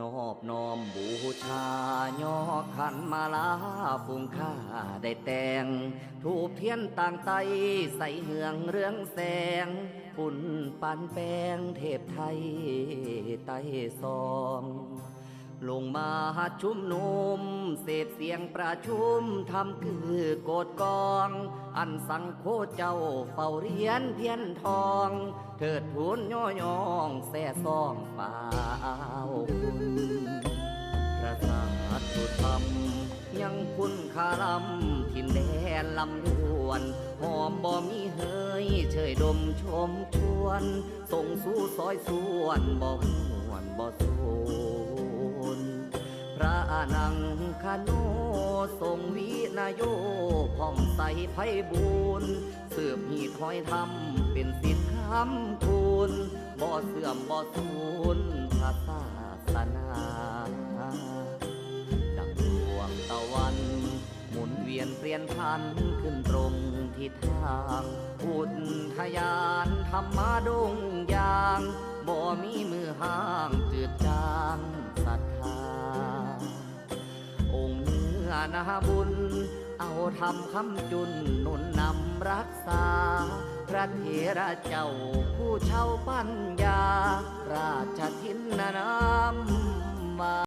นอบน้อมบูชา ย่อขันมาลาฟุงข้าได้แต่ง ถูกเทียนต่างไตใส่เหืองเรื่องแสงปุ่นปันแปลงเทพไทยไต้ซอง ลงมาชุมนุมเศษเสียงประชุมทำคือโกดกอง อันสังโคเจ้าเฝ้าเรียนเพียนทอง เถิดทุนย่อยองแส่ซองป่าพระศาสุธรรม ยังคุณคารำทินแดนลำดวนหอมบ่มีเฮยเชยดมชมชวน ส่งสู่ซอยส่วนบ่หวนบ่สูน ระนังคาโนทรงวินายโยผ่องใสไพบูรณ์สืบหีถอยธรรมเป็นสิทธิคำทูลบ่เสื่อมบ่สูญพระศาสนาดังดวงตะวัน หมุนเวียนเปลี่ยนพันขึ้นตรงทิศทางอุทยานธรรมาดงยางบ่มีมือห้างจืดจาง นื้อนาบุญ เอาทำคำจุนหนุนนำรักษา พระเถระเจ้าผู้เช่าปัญญา ราชทินนามมา